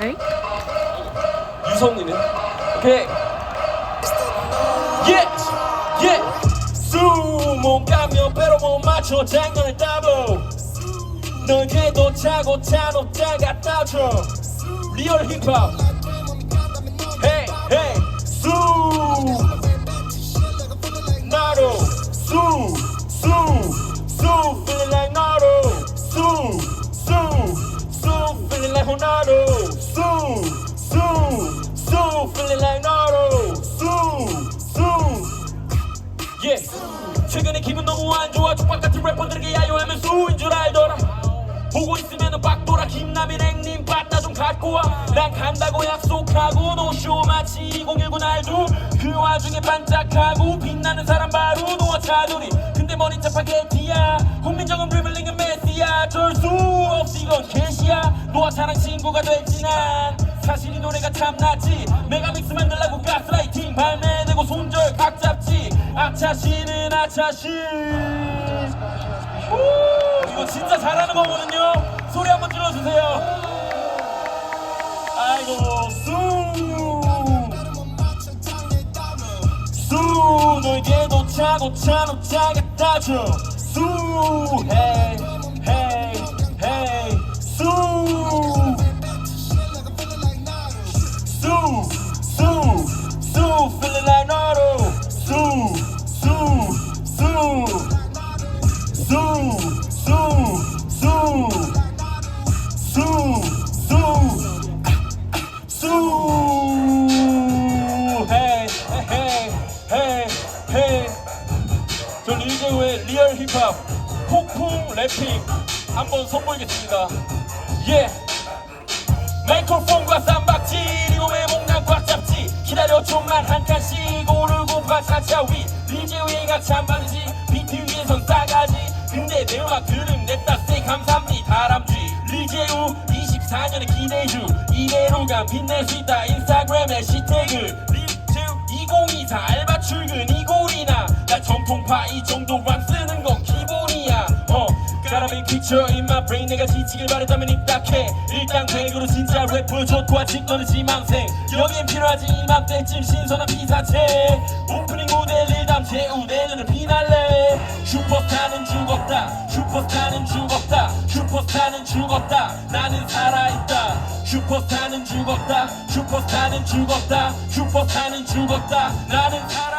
에이? 유성이는 오케이. 예! 예! 수몸 가면 못 맞춰 장난을 따보. 너에게도 차고 차 높다가 따져. 리얼 힙합. 헤이 헤이. 수! 나로. 수수수. feeling like 나로. 수수수. feeling like 호나로 수수수 feeling like 나로 수수 예. 최근에 기분 너무 안 좋아 족박 같은 래퍼들에게 야유하면 수인 줄 알더라. 보고 있으면은 빡 돌아. 김남일 행님 빠따 좀 갖고 와 난 간다고 약속하고 노쇼 마치 2019 날도 그 와중에 반짝하고 빛나는 사람 바로 노아 차돌이 근데 머리 짜파게티야. 홍민정은 리블링은 메시야 절수 없이 이건 개시야. 노아 차랑 친구가 됐지 난 사실 이 노래가 참났지. 메가 믹스 만들라고 가스라이팅 발매되고 손절 각 잡지. 아차씨는 아차씨. 오, 이거 진짜 잘하는 거거든요. 소리 한번 질러주세요. 아이고 차고 차고 차가 따져 수, 헤이 헤이 헤이 저 리제우의 리얼 힙합 폭풍 래핑 한번 선보이겠습니다. 예. 마이크로폰과 쌈박질 이놈의 목난 꽉 잡지. 기다려 좀만 한 칸씩 오르고 박차차 위. 리제우가 참 반지 비트 위에선 싸가지. 근데 내 음악 들음 냈다 세 감사합니다 다람쥐. 리제우 24년의 기대주 이대로가 빛낼 수 있다 인스타그램 해시태그. 리제우 2024 알바 출근 이골이나 나 정통파 이 정도 랑 쓰는 건 기본이야. 어 까라빈 피처 in my brain. 내가 지치길 바랬다면 입닥해. 일단 괴그로 진짜 래퍼 좋고 아직 너는 지망생. 여긴 필요하지 이맘때쯤 신선한 피사체. 오프닝 일담 채우 내년을 피날래 슈퍼스타는 죽었다. 슈퍼스타는 죽었다. 슈퍼스타는 죽었다. 나는 살아있다. 슈퍼스타는 죽었다. 슈퍼스타는 죽었다. 슈퍼스타는 죽었다. 나는 살아있다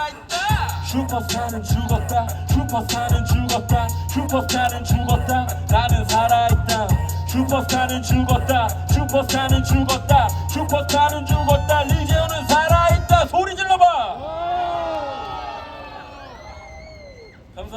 슈퍼스타는 죽었다. 슈퍼스타는 죽었다. 슈퍼스타는 죽었다. 나는 살아있다. 슈퍼스타는 죽었다. 슈퍼스타는 죽었다. 슈퍼스타는 죽었다